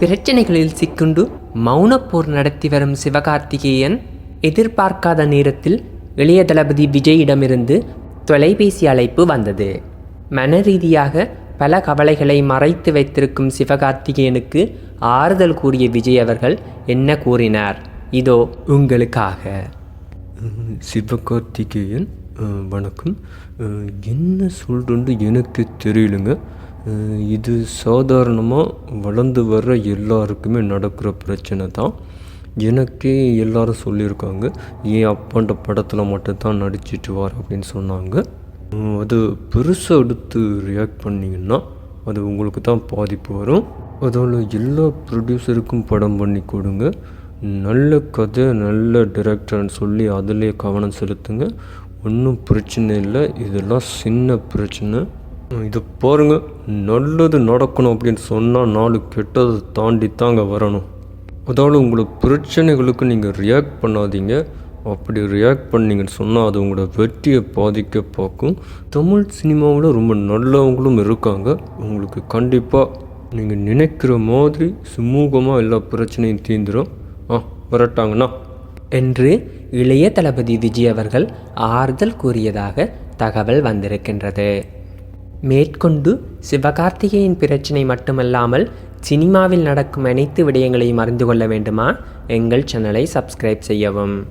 பிரச்சனைகளில் சிக்குண்டு மௌனப்போர் நடத்தி வரும் சிவகார்த்திகேயன் எதிர்பார்க்காத நேரத்தில் இளைய தளபதி விஜயிடமிருந்து தொலைபேசி அழைப்பு வந்தது. மனரீதியாக பல கவலைகளை மறைத்து வைத்திருக்கும் சிவகார்த்திகேயனுக்கு ஆறுதல் கூறிய விஜய் அவர்கள் என்ன கூறினார்? இதோ உங்களுக்காக. சிவகார்த்திகேயன் வணக்கம். என்ன சொல்கிறேன்னு எனக்கு தெரியலங்க. இது சாதாரணமாக வளர்ந்து வர்ற எல்லாருக்குமே நடக்கிற பிரச்சனை தான். எனக்கே எல்லாரும் சொல்லியிருக்காங்க ஏன் அப்பான்ற படத்தில் மட்டும்தான் நடிச்சிட்டு வார் அப்படின்னு சொன்னாங்க. அது பெருசாக எடுத்து ரியாக்ட் பண்ணிங்கன்னா அது உங்களுக்கு தான் பாதிப்பு வரும். அதோட எல்லா ப்ரொடியூசருக்கும் படம் பண்ணி கொடுங்க. நல்ல கதை நல்ல டிரெக்டர்னு சொல்லி அதிலே கவனம் செலுத்துங்க. ஒன்றும் பிரச்சனை இல்லை. இதெல்லாம் சின்ன பிரச்சனை. இதை பாருங்க நல்லது நடக்கணும் அப்படின்னு சொன்னால் நாலு கெட்டதை தாண்டி தாங்க வரணும். அதாவது உங்களோட பிரச்சனைகளுக்கு நீங்கள் ரியாக்ட் பண்ணாதீங்க. அப்படி ரியாக்ட் பண்ணீங்கன்னு சொன்னால் அது உங்களோட வெற்றியை பாதிக்க பார்க்கும். தமிழ் சினிமாவில் ரொம்ப நல்லவங்களும் இருக்காங்க. உங்களுக்கு கண்டிப்பாக நீங்கள் நினைக்கிற மாதிரி சுமூகமாக எல்லா பிரச்சனையும் தீந்துடும் ஆ வரட்டாங்கண்ணா. என்று இளைய தளபதி விஜய் அவர்கள் ஆறுதல் கூறியதாக தகவல் வந்திருக்கின்றது. மேற்கொண்டு சிவகார்த்திகேயன் பிரச்சனை மட்டுமல்லாமல் சினிமாவில் நடக்கும் அனைத்து விடயங்களையும் அறிந்து கொள்ள வேண்டுமா? எங்கள் சேனலை சப்ஸ்கிரைப் செய்யவும்.